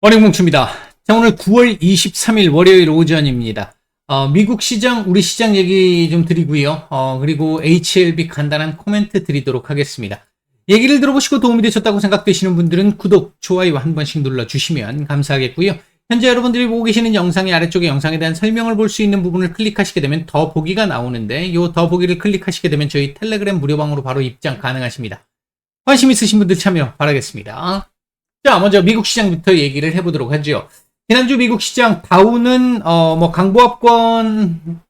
월요공추입니다. 자, 오늘 9월 23일 월요일 오전입니다. 어, 미국 시장, 우리 시장 얘기 좀 드리고요. 어, 그리고 HLB 간단한 코멘트 드리도록 하겠습니다. 얘기를 들어보시고 도움이 되셨다고 생각되시는 분들은 구독, 좋아요 한 번씩 눌러주시면 감사하겠고요. 현재 여러분들이 보고 계시는 영상의 아래쪽에 영상에 대한 설명을 볼 수 있는 부분을 클릭하시게 되면 더 보기가 나오는데 이 더 보기를 클릭하시게 되면 저희 텔레그램 무료방으로 바로 입장 가능하십니다. 관심 있으신 분들 참여 바라겠습니다. 자, 먼저 미국 시장부터 얘기를 해보도록 하죠. 지난주 미국 시장 다우는 어, 뭐 강보합권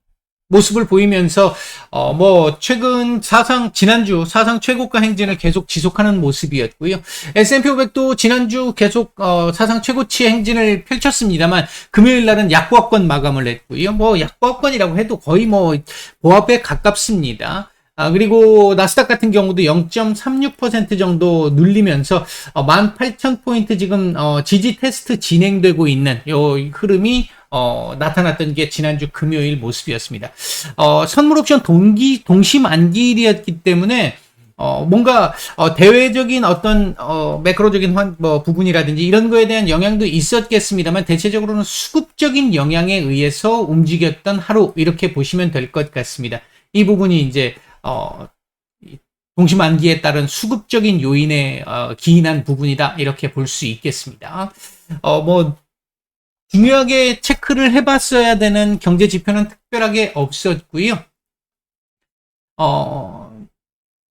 모습을 보이면서 어, 뭐 최근 사상 지난주 사상 최고가 행진을 계속 지속하는 모습이었고요. S&P 500도 지난주 계속 어, 사상 최고치 행진을 펼쳤습니다만 금요일 날은 약보합권 마감을 했고요. 뭐 약보합권이라고 해도 거의 뭐 보합에 가깝습니다. 아, 그리고 나스닥 같은 경우도 0.36% 정도 눌리면서 어, 18,000포인트 지금 어, 지지 테스트 진행되고 있는 요 흐름이 어, 나타났던 게 지난주 금요일 모습이었습니다. 어, 선물 옵션 동기 동시 만기일이었기 때문에 어, 뭔가, 어, 대외적인 어떤, 어, 매크로적인 환, 뭐, 부분이라든지 이런 거에 대한 영향도 있었겠습니다만, 대체적으로는 수급적인 영향에 의해서 움직였던 하루, 이렇게 보시면 될 것 같습니다. 이 부분이 이제, 어, 동시만기에 따른 수급적인 요인에 어, 기인한 부분이다 이렇게 볼 수 있겠습니다. 어, 뭐 중요하게 체크를 해봤어야 되는 경제 지표는 특별하게 없었고요. 어,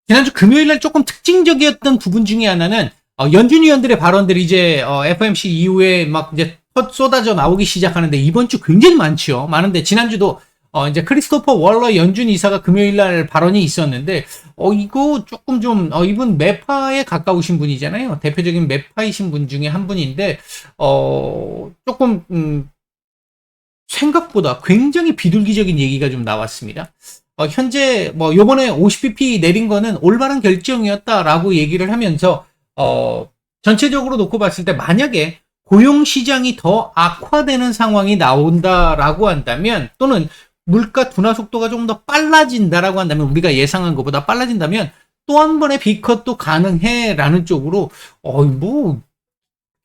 지난주 금요일 날 조금 특징적이었던 부분 중에 하나는 어, 연준 위원들의 발언들이 이제 어, FMC 이후에 막 이제 쏟아져 나오기 시작하는데 이번 주 굉장히 많죠. 많은데 지난주도 어, 이제 크리스토퍼 월러 연준 이사가 금요일 날 발언이 있었는데, 어, 이거 조금 좀, 어, 이분 매파에 가까우신 분이잖아요. 대표적인 매파이신 분 중에 한 분인데, 어, 조금, 음, 생각보다 굉장히 비둘기적인 얘기가 좀 나왔습니다. 어, 현재, 뭐, 요번에 50bp 내린 거는 올바른 결정이었다라고 얘기를 하면서, 어, 전체적으로 놓고 봤을 때 만약에 고용 시장이 더 악화되는 상황이 나온다라고 한다면, 또는 물가 둔화 속도가 좀더 빨라진다라고 한다면 우리가 예상한 것보다 빨라진다면 또 한 번의 비컷도 가능해라는 쪽으로 어뭐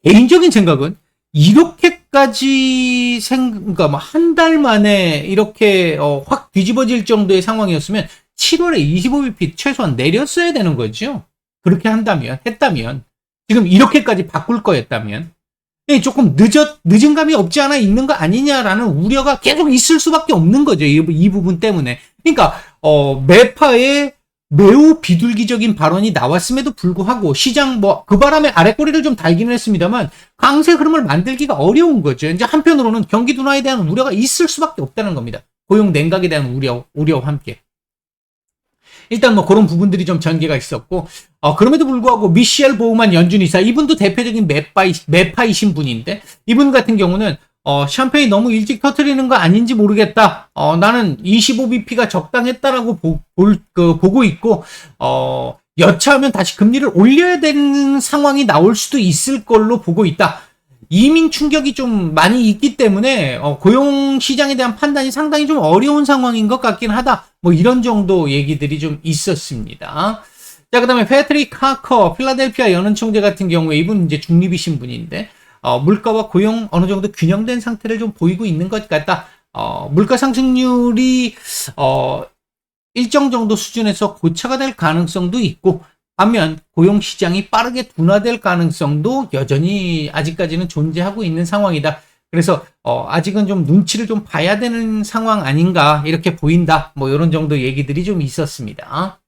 개인적인 생각은 이렇게까지 생 그러니까 뭐한달 만에 이렇게 어, 확 뒤집어질 정도의 상황이었으면 7월에 25bp 최소한 내렸어야 되는 거죠. 그렇게 한다면 했다면 지금 이렇게까지 바꿀 거였다면 조금 늦었, 늦은 감이 없지 않아 있는 거 아니냐라는 우려가 계속 있을 수밖에 없는 거죠. 이, 이 부분 때문에. 그러니까, 어, 매파에 매우 비둘기적인 발언이 나왔음에도 불구하고 시장 뭐 그 바람에 아랫꼬리를 좀 달기는 했습니다만 강세 흐름을 만들기가 어려운 거죠. 이제 한편으로는 경기 둔화에 대한 우려가 있을 수밖에 없다는 겁니다. 고용 냉각에 대한 우려, 우려와 함께. 일단 뭐 그런 부분들이 좀 전개가 있었고 어, 그럼에도 불구하고 미셸 보우만 연준이사 이분도 대표적인 매파이, 매파이신 분인데 이분 같은 경우는 어, 샴페인 너무 일찍 터트리는 거 아닌지 모르겠다. 어, 나는 25bp가 적당했다라고 보, 볼, 그, 보고 있고, 어, 여차하면 다시 금리를 올려야 되는 상황이 나올 수도 있을 걸로 보고 있다. 이민 충격이 좀 많이 있기 때문에 어, 고용 시장에 대한 판단이 상당히 좀 어려운 상황인 것 같긴 하다. 뭐 이런 정도 얘기들이 좀 있었습니다. 자, 그 다음에 패트릭 카커, 필라델피아 연은 총재 같은 경우에 이분 이제 중립이신 분인데, 어, 물가와 고용 어느 정도 균형된 상태를 좀 보이고 있는 것 같다. 어, 물가 상승률이, 어, 일정 정도 수준에서 고차가 될 가능성도 있고, 반면 고용 시장이 빠르게 둔화될 가능성도 여전히 아직까지는 존재하고 있는 상황이다. 그래서 어, 아직은 좀 눈치를 좀 봐야 되는 상황 아닌가 이렇게 보인다. 뭐 이런 정도 얘기들이 좀 있었습니다.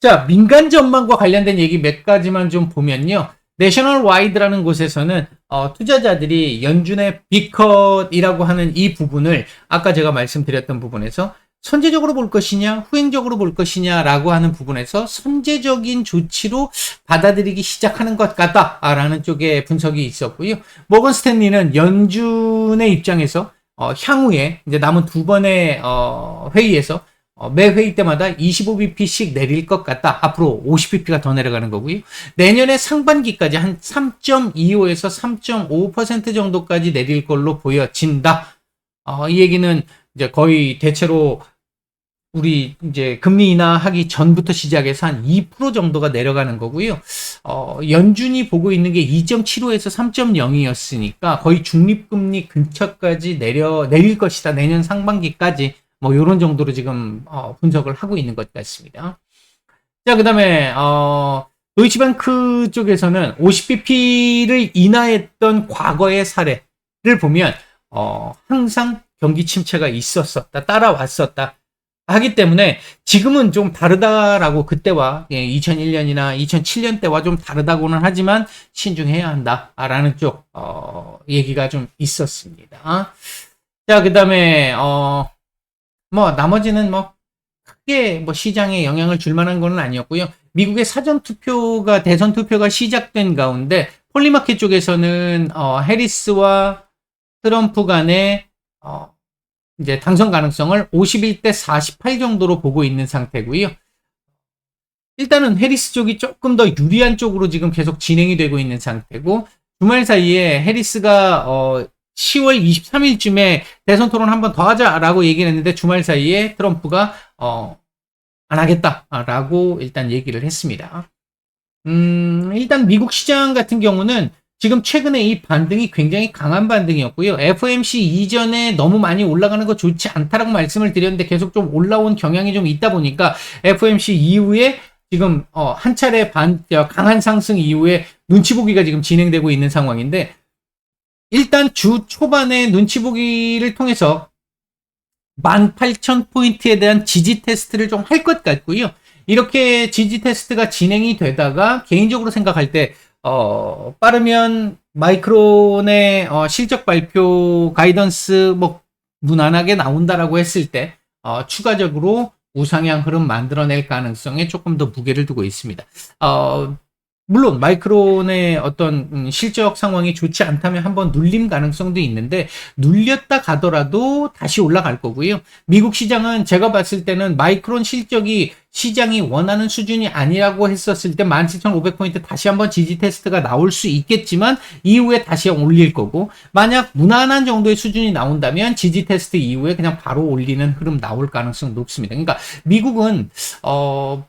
자, 민간 전망과 관련된 얘기 몇 가지만 좀 보면요. 내셔널 와이드라는 곳에서는 어, 투자자들이 연준의 비컷이라고 하는 이 부분을 아까 제가 말씀드렸던 부분에서 선제적으로 볼 것이냐, 후행적으로 볼 것이냐라고 하는 부분에서 선제적인 조치로 받아들이기 시작하는 것 같다라는 쪽에 분석이 있었고요. 모건 스탠리는 연준의 입장에서 어, 향후에 이제 남은 두 번의 어, 회의에서 어, 매 회의 때마다 25bp씩 내릴 것 같다. 앞으로 50bp가 더 내려가는 거고요. 내년에 상반기까지 한 3.25에서 3.5% 정도까지 내릴 걸로 보여진다. 어, 이 얘기는 이제 거의 대체로 우리 이제 금리 인하하기 전부터 시작해서 한 2% 정도가 내려가는 거고요. 어, 연준이 보고 있는 게 2.75에서 3.0이었으니까 거의 중립금리 근처까지 내려 내릴 것이다. 내년 상반기까지 뭐 이런 정도로 지금 어, 분석을 하고 있는 것 같습니다. 자, 그다음에 어 도이치뱅크 쪽에서는 50bp를 인하했던 과거의 사례를 보면 어 항상 경기 침체가 있었었다. 따라왔었다. 하기 때문에 지금은 좀 다르다라고 그때와 예, 2001년이나 2007년 때와 좀 다르다고는 하지만 신중해야 한다라는 쪽 어, 얘기가 좀 있었습니다. 자, 그다음에 어, 뭐 나머지는 뭐 크게 뭐 시장에 영향을 줄 만한 건 아니었고요. 미국의 사전 투표가 대선 투표가 시작된 가운데 폴리마켓 쪽에서는 어, 해리스와 트럼프 간의 어, 이제 당선 가능성을 51대 48 정도로 보고 있는 상태고요. 일단은 해리스 쪽이 조금 더 유리한 쪽으로 지금 계속 진행이 되고 있는 상태고 주말 사이에 해리스가 어 10월 23일쯤에 대선 토론 한 번 더 하자라고 얘기를 했는데 주말 사이에 트럼프가 어 안 하겠다라고 일단 얘기를 했습니다. 음, 일단 미국 시장 같은 경우는 지금 최근에 이 반등이 굉장히 강한 반등이었고요. FOMC 이전에 너무 많이 올라가는 거 좋지 않다라고 말씀을 드렸는데 계속 좀 올라온 경향이 좀 있다 보니까 FOMC 이후에 지금 어, 한 차례 반 어, 강한 상승 이후에 눈치 보기가 지금 진행되고 있는 상황인데 일단 주 초반에 눈치 보기를 통해서 18,000포인트에 대한 지지 테스트를 좀 할 것 같고요. 이렇게 지지 테스트가 진행이 되다가 개인적으로 생각할 때 어, 빠르면 마이크론의 어, 실적 발표 가이던스 뭐 무난하게 나온다라고 했을 때 어, 추가적으로 우상향 흐름 만들어낼 가능성에 조금 더 무게를 두고 있습니다. 어, 물론 마이크론의 어떤 음, 실적 상황이 좋지 않다면 한번 눌림 가능성도 있는데 눌렸다 가더라도 다시 올라갈 거고요. 미국 시장은 제가 봤을 때는 마이크론 실적이 시장이 원하는 수준이 아니라고 했었을 때 17,500포인트 다시 한번 지지 테스트가 나올 수 있겠지만 이후에 다시 올릴 거고 만약 무난한 정도의 수준이 나온다면 지지 테스트 이후에 그냥 바로 올리는 흐름 나올 가능성 높습니다. 그러니까 미국은 어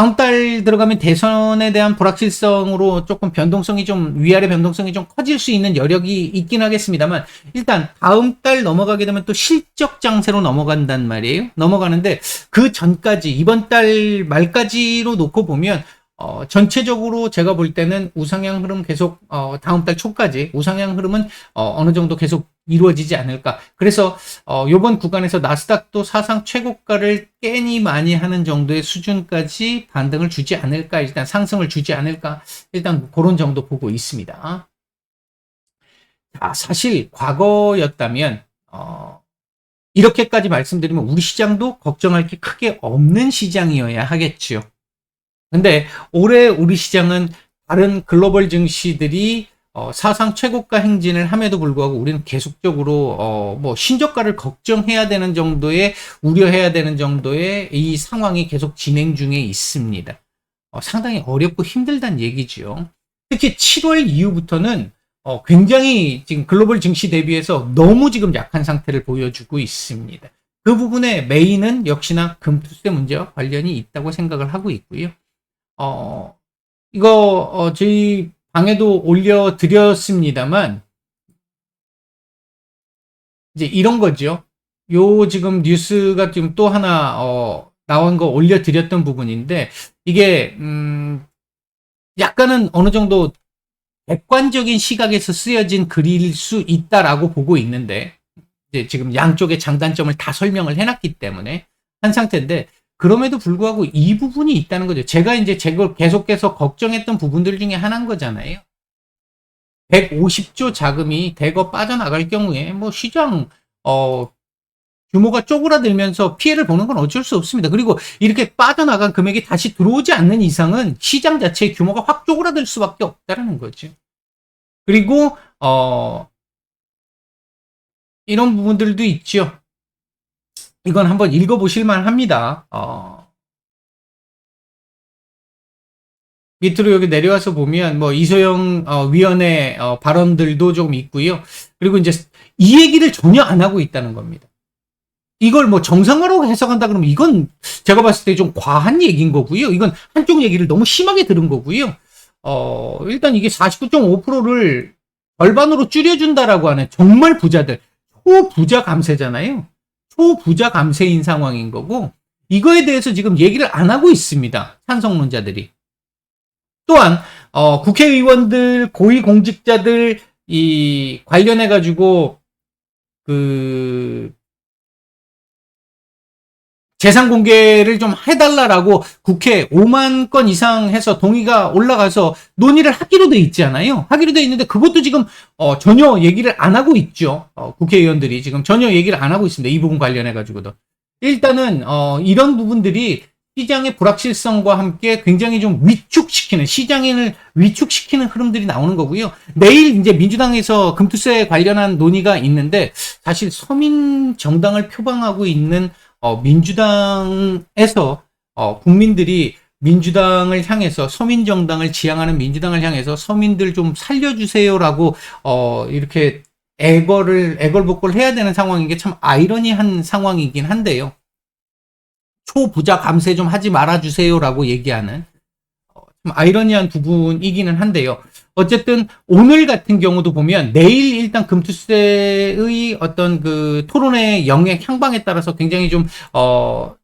다음 달 들어가면 대선에 대한 불확실성으로 조금 변동성이 좀 위아래 변동성이 좀 커질 수 있는 여력이 있긴 하겠습니다만 일단 다음 달 넘어가게 되면 또 실적 장세로 넘어간단 말이에요. 넘어가는데 그 전까지 이번 달 말까지로 놓고 보면 어, 전체적으로 제가 볼 때는 우상향 흐름 계속 어, 다음 달 초까지 우상향 흐름은 어, 어느 정도 계속 이루어지지 않을까. 그래서 어, 이번 구간에서 나스닥도 사상 최고가를 깨니 많이 하는 정도의 수준까지 반등을 주지 않을까. 일단 상승을 주지 않을까. 일단 그런 정도 보고 있습니다. 자, 사실 과거였다면 어, 이렇게까지 말씀드리면 우리 시장도 걱정할 게 크게 없는 시장이어야 하겠지요. 근데 올해 우리 시장은 다른 글로벌 증시들이 어, 사상 최고가 행진을 함에도 불구하고 우리는 계속적으로 어, 뭐 신저가를 걱정해야 되는 정도의 우려해야 되는 정도의 이 상황이 계속 진행 중에 있습니다. 어, 상당히 어렵고 힘들다는 얘기죠. 특히 7월 이후부터는 어, 굉장히 지금 글로벌 증시 대비해서 너무 지금 약한 상태를 보여주고 있습니다. 그 부분에 메인은 역시나 금투세 문제와 관련이 있다고 생각을 하고 있고요. 어, 이거, 어, 저희 방에도 올려드렸습니다만, 이제 이런 거죠. 요 지금 뉴스가 지금 또 하나, 어, 나온 거 올려드렸던 부분인데, 이게, 음, 약간은 어느 정도 객관적인 시각에서 쓰여진 글일 수 있다라고 보고 있는데, 이제 지금 양쪽의 장단점을 다 설명을 해놨기 때문에 한 상태인데, 그럼에도 불구하고 이 부분이 있다는 거죠. 제가 이제 제걸 계속해서 걱정했던 부분들 중에 하나인 거잖아요. 150조 자금이 대거 빠져나갈 경우에 뭐 시장 어 규모가 쪼그라들면서 피해를 보는 건 어쩔 수 없습니다. 그리고 이렇게 빠져나간 금액이 다시 들어오지 않는 이상은 시장 자체의 규모가 확 쪼그라들 수밖에 없다는 거죠. 그리고 어 이런 부분들도 있죠. 이건 한번 읽어보실 만 합니다. 어, 밑으로 여기 내려와서 보면 뭐 이소영 어, 위원회 어, 발언들도 좀 있고요. 그리고 이제 이 얘기를 전혀 안 하고 있다는 겁니다. 이걸 뭐 정상화로 해석한다 그러면 이건 제가 봤을 때 좀 과한 얘기인 거고요. 이건 한쪽 얘기를 너무 심하게 들은 거고요. 어, 일단 이게 49.5%를 절반으로 줄여준다라고 하는 정말 부자들, 초부자 감세잖아요. 초부자 감세인 상황인 거고, 이거에 대해서 지금 얘기를 안 하고 있습니다. 찬성론자들이. 또한, 어, 국회의원들, 고위공직자들, 이, 관련해 가지고, 그, 재산 공개를 좀 해달라라고 국회 5만 건 이상 해서 동의가 올라가서 논의를 하기로 돼 있잖아요. 하기로 돼 있는데 그것도 지금 어, 전혀 얘기를 안 하고 있죠. 어, 국회의원들이 지금 전혀 얘기를 안 하고 있습니다. 이 부분 관련해 가지고도 일단은 어, 이런 부분들이 시장의 불확실성과 함께 굉장히 좀 위축시키는 시장을 위축시키는 흐름들이 나오는 거고요. 내일 이제 민주당에서 금투세 관련한 논의가 있는데 사실 서민 정당을 표방하고 있는 어, 민주당에서 어, 국민들이 민주당을 향해서 서민 정당을 지향하는 민주당을 향해서 서민들 좀 살려주세요라고 어, 이렇게 애걸을 애걸복걸 해야 되는 상황인 게 참 아이러니한 상황이긴 한데요. 초부자 감세 좀 하지 말아주세요라고 얘기하는 어, 좀 아이러니한 부분이기는 한데요. 어쨌든 오늘 같은 경우도 보면 내일 일단 금투세의 어떤 그 토론의 영역 향방에 따라서 굉장히 좀 어,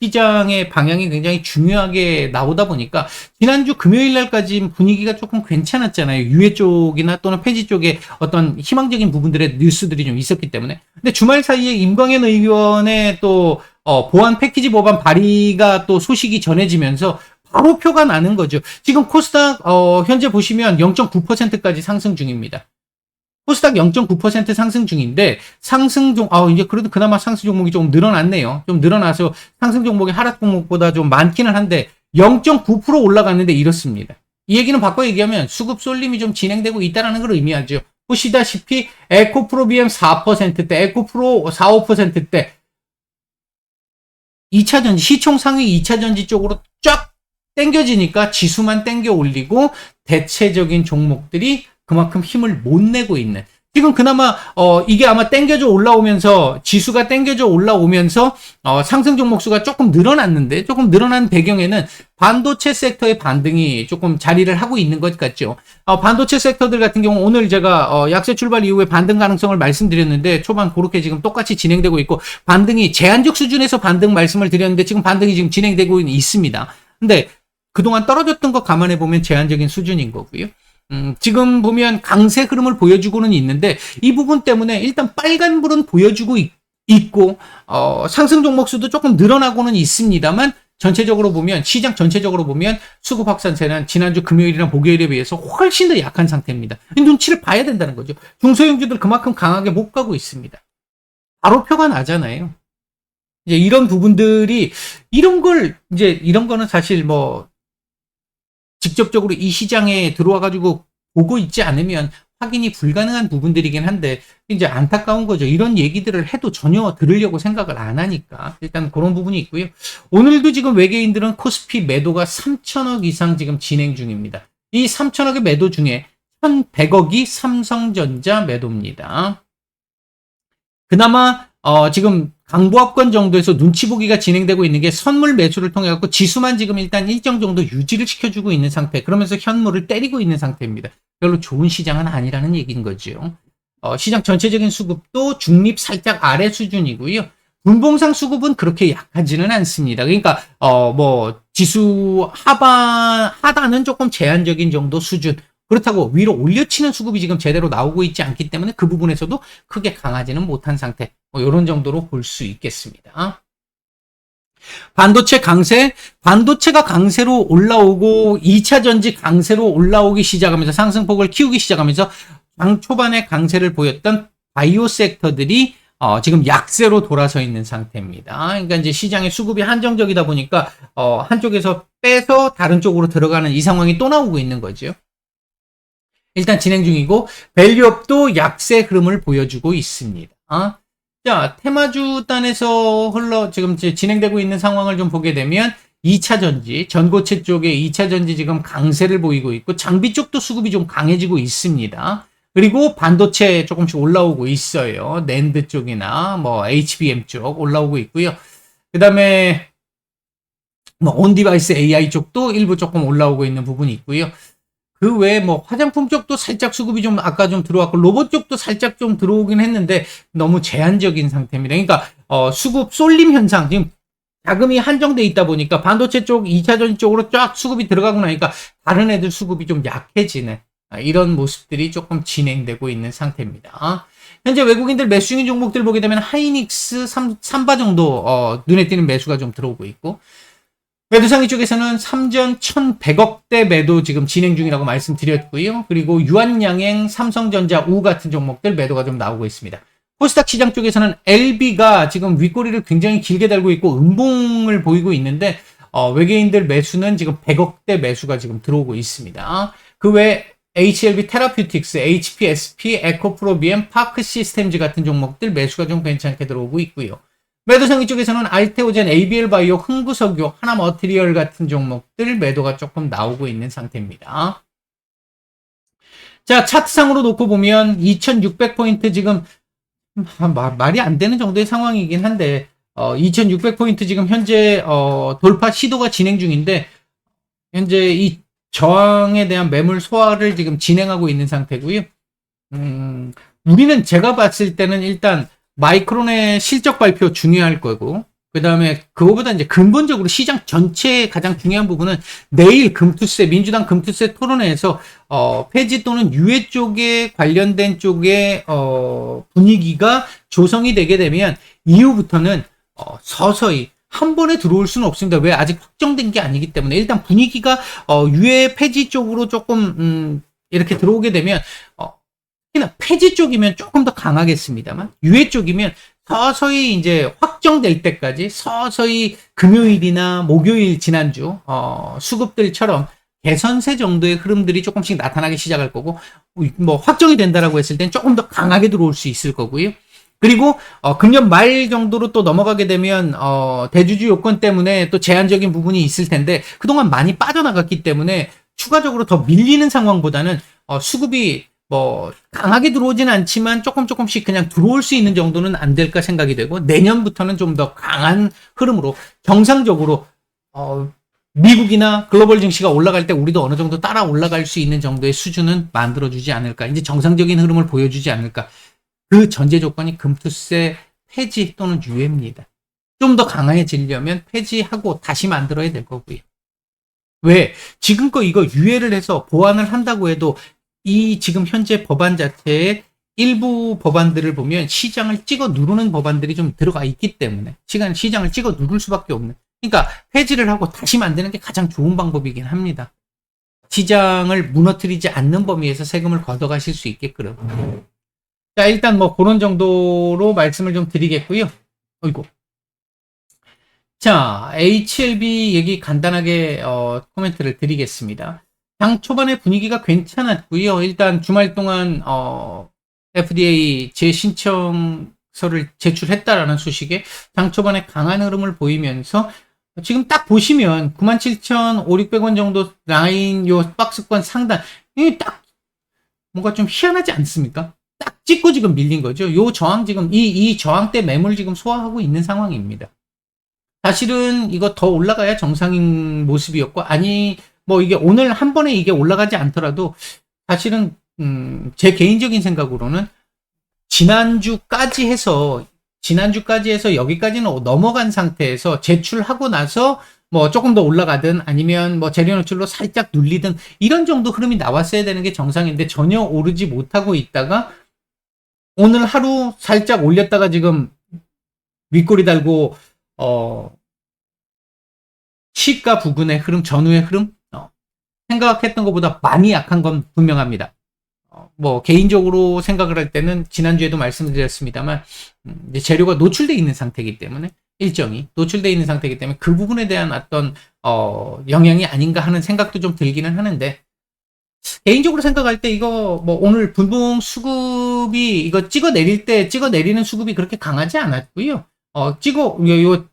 시장의 방향이 굉장히 중요하게 나오다 보니까 지난주 금요일 날까지 분위기가 조금 괜찮았잖아요. 유해 쪽이나 또는 폐지 쪽에 어떤 희망적인 부분들의 뉴스들이 좀 있었기 때문에. 근데 주말 사이에 임광현 의원의 또 어, 보안 패키지 법안 발의가 또 소식이 전해지면서 바로 표가 나는 거죠. 지금 코스닥 어, 현재 보시면 0.9%까지 상승 중입니다. 코스닥 0.9% 상승 중인데 상승 종, 아 이제 그래도 그나마 상승 종목이 좀 늘어났네요. 좀 늘어나서 상승 종목이 하락 종목보다 좀 많기는 한데 0.9% 올라갔는데 이렇습니다. 이 얘기는 바꿔 얘기하면 수급 쏠림이 좀 진행되고 있다는 걸 의미하죠. 보시다시피 에코프로 BM 4%대, 에코프로 4, 5%대 2차 전지, 시총 상위 2차 전지 쪽으로 쫙 땡겨지니까 지수만 땡겨 올리고 대체적인 종목들이 그만큼 힘을 못 내고 있는 지금 그나마 어 이게 아마 땡겨져 올라오면서 지수가 땡겨져 올라오면서 어 상승 종목 수가 조금 늘어났는데 조금 늘어난 배경에는 반도체 섹터의 반등이 조금 자리를 하고 있는 것 같죠. 어 반도체 섹터들 같은 경우 오늘 제가 어 약세 출발 이후에 반등 가능성을 말씀드렸는데 초반 그렇게 지금 똑같이 진행되고 있고 반등이 제한적 수준에서 반등 말씀을 드렸는데 지금 반등이 지금 진행되고 있습니다. 근데 그동안 떨어졌던 거 감안해 보면 제한적인 수준인 거고요. 음, 지금 보면 강세 흐름을 보여주고는 있는데 이 부분 때문에 일단 빨간불은 보여주고 있, 고 어, 상승 종목 수도 조금 늘어나고는 있습니다만 전체적으로 보면 시장 전체적으로 보면 수급 확산세는 지난주 금요일이나 목요일에 비해서 훨씬 더 약한 상태입니다. 눈치를 봐야 된다는 거죠. 중소형주들 그만큼 강하게 못 가고 있습니다. 바로 표가 나잖아요. 이제 이런 부분들이 이런 걸 이제 이런 거는 사실 뭐 직접적으로 이 시장에 들어와 가지고 보고 있지 않으면 확인이 불가능한 부분들이긴 한데 이제 안타까운 거죠. 이런 얘기들을 해도 전혀 들으려고 생각을 안 하니까 일단 그런 부분이 있고요. 오늘도 지금 외계인들은 코스피 매도가 3천억 이상 지금 진행 중입니다. 이 3천억의 매도 중에 1,100억이 삼성전자 매도입니다. 그나마 어, 지금 강보합권 정도에서 눈치 보기가 진행되고 있는 게 선물 매수를 통해 갖고 지수만 지금 일단 일정 정도 유지를 시켜주고 있는 상태. 그러면서 현물을 때리고 있는 상태입니다. 별로 좋은 시장은 아니라는 얘기인 거죠. 어, 시장 전체적인 수급도 중립 살짝 아래 수준이고요. 분봉상 수급은 그렇게 약하지는 않습니다. 그러니까 어 뭐 지수 하반 하단은 조금 제한적인 정도 수준. 그렇다고 위로 올려치는 수급이 지금 제대로 나오고 있지 않기 때문에 그 부분에서도 크게 강하지는 못한 상태. 뭐 이런 정도로 볼 수 있겠습니다. 반도체 강세, 반도체가 강세로 올라오고 2차 전지 강세로 올라오기 시작하면서 상승폭을 키우기 시작하면서 장 초반에 강세를 보였던 바이오 섹터들이 어, 지금 약세로 돌아서 있는 상태입니다. 그러니까 이제 시장의 수급이 한정적이다 보니까 어, 한쪽에서 빼서 다른 쪽으로 들어가는 이 상황이 또 나오고 있는 거죠. 일단 진행 중이고 밸류업도 약세 흐름을 보여주고 있습니다. 자, 테마주단에서 흘러 지금 진행되고 있는 상황을 좀 보게 되면 2차 전지, 전고체 쪽에 2차 전지 지금 강세를 보이고 있고 장비 쪽도 수급이 좀 강해지고 있습니다. 그리고 반도체 조금씩 올라오고 있어요. 낸드 쪽이나 뭐 HBM 쪽 올라오고 있고요. 그 다음에 뭐 온디바이스 AI 쪽도 일부 조금 올라오고 있는 부분이 있고요. 그 외에 뭐 화장품 쪽도 살짝 수급이 좀 아까 좀 들어왔고 로봇 쪽도 살짝 좀 들어오긴 했는데 너무 제한적인 상태입니다. 그러니까 어 수급 쏠림 현상 지금 자금이 한정돼 있다 보니까 반도체 쪽 2차전 쪽으로 쫙 수급이 들어가고 나니까 다른 애들 수급이 좀 약해지는 아, 이런 모습들이 조금 진행되고 있는 상태입니다. 현재 외국인들 매수 중인 종목들 보게 되면 하이닉스 3, 3바 정도 어, 눈에 띄는 매수가 좀 들어오고 있고 매도상위 쪽에서는 3전 1,100억대 매도 지금 진행 중이라고 말씀드렸고요. 그리고 유한양행, 삼성전자, 우 같은 종목들 매도가 좀 나오고 있습니다. 코스닥 시장 쪽에서는 LB가 지금 윗꼬리를 굉장히 길게 달고 있고 음봉을 보이고 있는데 어, 외계인들 매수는 지금 100억대 매수가 지금 들어오고 있습니다. 그외 HLB 테라퓨틱스, HPSP, 에코프로비엠, 파크 시스템즈 같은 종목들 매수가 좀 괜찮게 들어오고 있고요. 매도상위 쪽에서는 알테오젠, ABL바이오, 흥부석유, 하나머티리얼 같은 종목들 매도가 조금 나오고 있는 상태입니다. 자, 차트상으로 놓고 보면 2600포인트 지금 말, 말이 안 되는 정도의 상황이긴 한데 어, 2600포인트 지금 현재 어, 돌파 시도가 진행 중인데 현재 이 저항에 대한 매물 소화를 지금 진행하고 있는 상태고요. 음, 우리는 제가 봤을 때는 일단 마이크론의 실적 발표 중요할 거고, 그 다음에 그거보다 이제 근본적으로 시장 전체의 가장 중요한 부분은 내일 금투세, 민주당 금투세 토론회에서, 어, 폐지 또는 유예 쪽에 관련된 쪽의, 어, 분위기가 조성이 되게 되면 이후부터는, 어, 서서히 한 번에 들어올 수는 없습니다. 왜 아직 확정된 게 아니기 때문에 일단 분위기가 어, 유해 폐지 쪽으로 조금 음, 이렇게 들어오게 되면 어, 특히나 폐지 쪽이면 조금 더 강하겠습니다만 유해 쪽이면 서서히 이제 확정될 때까지 서서히 금요일이나 목요일 지난주 어, 수급들처럼 개선세 정도의 흐름들이 조금씩 나타나기 시작할 거고 뭐 확정이 된다라고 했을 땐 조금 더 강하게 들어올 수 있을 거고요. 그리고 어, 금년 말 정도로 또 넘어가게 되면 어, 대주주 요건 때문에 또 제한적인 부분이 있을 텐데 그동안 많이 빠져나갔기 때문에 추가적으로 더 밀리는 상황보다는 어, 수급이 뭐 강하게 들어오지는 않지만 조금 조금씩 그냥 들어올 수 있는 정도는 안 될까 생각이 되고 내년부터는 좀 더 강한 흐름으로 정상적으로 어, 미국이나 글로벌 증시가 올라갈 때 우리도 어느 정도 따라 올라갈 수 있는 정도의 수준은 만들어주지 않을까 이제 정상적인 흐름을 보여주지 않을까 그 전제 조건이 금투세 폐지 또는 유예입니다. 좀 더 강해지려면 폐지하고 다시 만들어야 될 거고요. 왜? 지금껏 이거 유예를 해서 보완을 한다고 해도 이 지금 현재 법안 자체에 일부 법안들을 보면 시장을 찍어 누르는 법안들이 좀 들어가 있기 때문에 시간 시장을 찍어 누를 수밖에 없는. 그러니까 폐지를 하고 다시 만드는 게 가장 좋은 방법이긴 합니다. 시장을 무너뜨리지 않는 범위에서 세금을 걷어가실 수 있게끔. 자, 일단 뭐 그런 정도로 말씀을 좀 드리겠고요. 어이고. 자, HLB 얘기 간단하게 어, 코멘트를 드리겠습니다. 장 초반에 분위기가 괜찮았고요. 일단 주말 동안 어, FDA 재신청서를 제출했다라는 소식에 장 초반에 강한 흐름을 보이면서 지금 딱 보시면 97,500원 정도 라인 요 박스권 상단 이딱 뭔가 좀 희한하지 않습니까? 딱 찍고 지금 밀린 거죠. 요 저항 지금 이, 이 저항 때 매물 지금 소화하고 있는 상황입니다. 사실은 이거 더 올라가야 정상인 모습이었고 아니 뭐 이게 오늘 한 번에 이게 올라가지 않더라도 사실은 음, 제 개인적인 생각으로는 지난주까지 해서 지난주까지 해서 여기까지는 넘어간 상태에서 제출하고 나서 뭐 조금 더 올라가든 아니면 뭐 재료 노출로 살짝 눌리든 이런 정도 흐름이 나왔어야 되는 게 정상인데 전혀 오르지 못하고 있다가 오늘 하루 살짝 올렸다가 지금 윗꼬리 달고 어 시가 부근의 흐름 전후의 흐름 어, 생각했던 것보다 많이 약한 건 분명합니다. 어, 뭐 개인적으로 생각을 할 때는 지난주에도 말씀드렸습니다만 음, 재료가 노출돼 있는 상태이기 때문에 일정이 노출돼 있는 상태이기 때문에 그 부분에 대한 어떤 어, 영향이 아닌가 하는 생각도 좀 들기는 하는데 개인적으로 생각할 때 이거 뭐 오늘 분봉 수급이 이거 찍어 내릴 때 찍어 내리는 수급이 그렇게 강하지 않았고요. 어 찍어 요, 요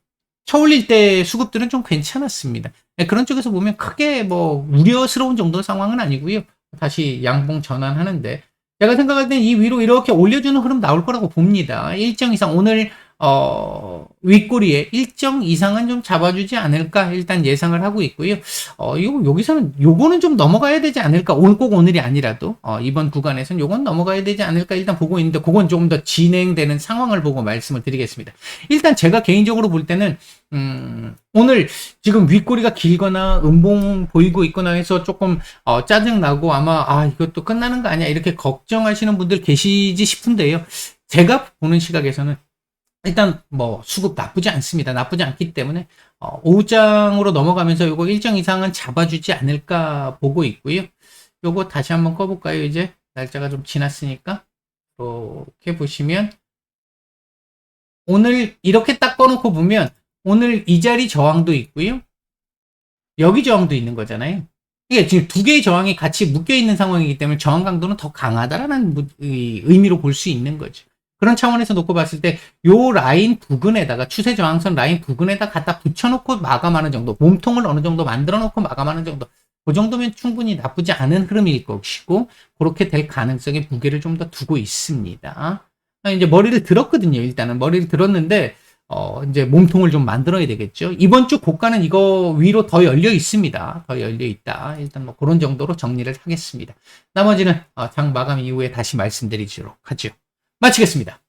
쳐올릴 때 수급들은 좀 괜찮았습니다. 네, 그런 쪽에서 보면 크게 뭐 우려스러운 정도 상황은 아니고요. 다시 양봉 전환하는데 제가 생각할 땐 이 위로 이렇게 올려주는 흐름 나올 거라고 봅니다. 일정 이상 오늘 어, 윗꼬리에 일정 이상은 좀 잡아주지 않을까 일단 예상을 하고 있고요. 어, 요, 여기서는 요거는 좀 넘어가야 되지 않을까. 오늘 꼭 오늘이 아니라도 어, 이번 구간에서는 요건 넘어가야 되지 않을까 일단 보고 있는데 그건 조금 더 진행되는 상황을 보고 말씀을 드리겠습니다. 일단 제가 개인적으로 볼 때는 음, 오늘 지금 윗꼬리가 길거나 음봉 보이고 있거나 해서 조금 어, 짜증나고 아마 아 이것도 끝나는 거 아니야 이렇게 걱정하시는 분들 계시지 싶은데요. 제가 보는 시각에서는 일단 뭐 수급 나쁘지 않습니다. 나쁘지 않기 때문에 어, 오후장으로 넘어가면서 요거 일정 이상은 잡아주지 않을까 보고 있고요. 요거 다시 한번 꺼볼까요? 이제 날짜가 좀 지났으니까 이렇게 보시면 오늘 이렇게 딱 꺼놓고 보면 오늘 이 자리 저항도 있고요. 여기 저항도 있는 거잖아요. 이게 지금 두 개의 저항이 같이 묶여 있는 상황이기 때문에 저항 강도는 더 강하다라는 의미로 볼 수 있는 거죠. 그런 차원에서 놓고 봤을 때 요 라인 부근에다가 추세 저항선 라인 부근에다 갖다 붙여놓고 마감하는 정도, 몸통을 어느 정도 만들어 놓고 마감하는 정도. 그 정도면 충분히 나쁘지 않은 흐름일 것이고 그렇게 될 가능성에 무게를 좀 더 두고 있습니다. 아, 이제 머리를 들었거든요. 일단은 머리를 들었는데 어, 이제 몸통을 좀 만들어야 되겠죠. 이번 주 고가는 이거 위로 더 열려 있습니다. 더 열려 있다. 일단 뭐 그런 정도로 정리를 하겠습니다. 나머지는 어, 장 마감 이후에 다시 말씀드리도록 하죠. 마치겠습니다.